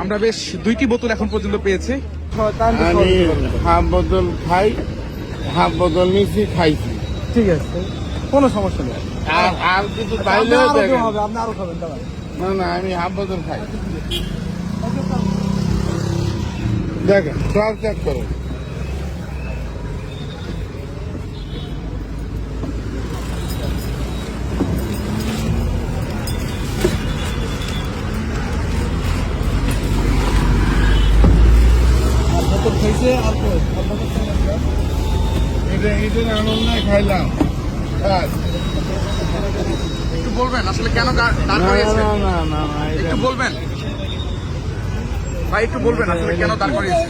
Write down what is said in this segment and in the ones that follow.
আমরা বেশ দুইটি বোতল এখন পর্যন্ত পেয়েছি। আমি হাফ বোতল খাই হাফ বোতল নিচ্ছি খাইছি। ঠিক আছে। কোনো সমস্যা নেই। আর আর কিছু আপনি পাইলেও আরও দেখেন। হবে আপনি আরও খাবেন না না আমি হাফ বোতল খাই। দেখেন সব চেক করুন। বোতল আর? এটা আনন্দ খাইলাম। একটু বলবেন আসলে কেন দাঁড় করিয়েছে না না না না এটা একটু বলবেন। ভাই একটু বলবেন আসলে কেন দাঁড় করিয়েছে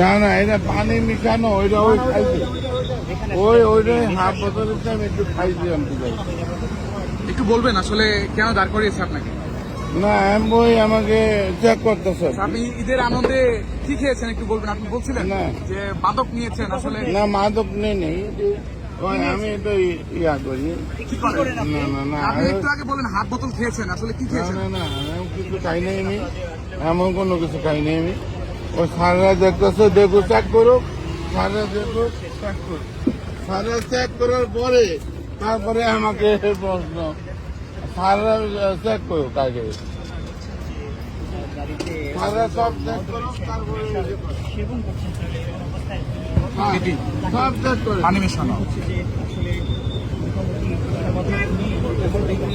না না এটা পানি মিশানো ওইটা ওই খাইছে। ওই ওইটা হাফ বোতলের টাইম একটু খাইছি আমি। একটু বলবেন আসলে কেন দাঁড় করিয়েছে আপনাকে? না আমি ওই আমাকে চেক করতেছে আপনি ঈদের আনন্দে কি খেয়েছেন একটু বলবেন? আপনি বলছিলেন না। যে মাদক নিয়েছেন আসলে। না মাদক নেই নেই আমি তো ইয়া করি। না না না আপনি একটু আগে বলেন হাত বোতল খেয়েছেন আসলে কি খেয়েছেন? না না কিছু খাই নাই আমি এমন কোনো কিছু খাই নাই আমি ওই সাররা দেখতেছে দেখো চেক করো সাররা দেখো চেক করো সাররা চেক করার পরে তারপরে আমাকে প্রশ্ন সাররা চেক করো কাকে সাররা সব চেক করো তারপরে হ্যাঁ, সব চেক করো। পানি মেশানো এদিকে,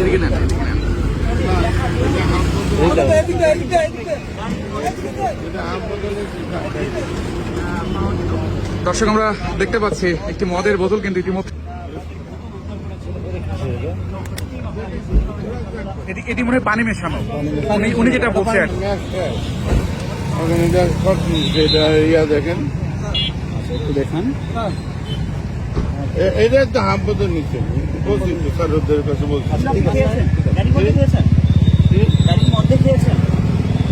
এদিকে। দর্শক আমরা দেখতে পাচ্ছি একটি মদের বোতল কিন্তু ইতিমধ্যে এটি মনে হয় পানি মেশানো উনি উনি যেটা বলছে আর কি। ওখানে দেখ এটা ইয়া দেখেন দেখান এটা তো হাফ নিচ্ছে। বলছি তো স্যারদের কাছে বলছি।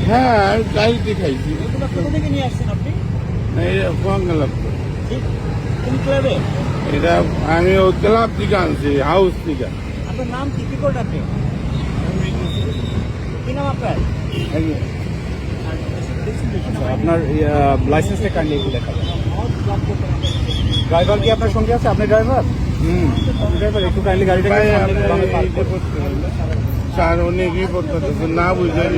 হ্যাঁ গাড়িতে খাইছি। এটা আমি ওই ক্লাব থেকে আনছি হাউস থেকে। আপনার নাম কি? কি করলেন আপনি? কি নাম আপনার? আপনার লাইসেন্সটা কাইন্ডলি দেখাবেন ড্রাইভার কি আপনার সঙ্গে আছে? আপনি ড্রাইভার? হুম। ড্রাইভার একটু কাইন্ডলি গাড়িটা ভাই সামনে আপনি বামে পার্ক এইটা করুন। করতে হবে। স্যার কি করতেছে? না কোথায়?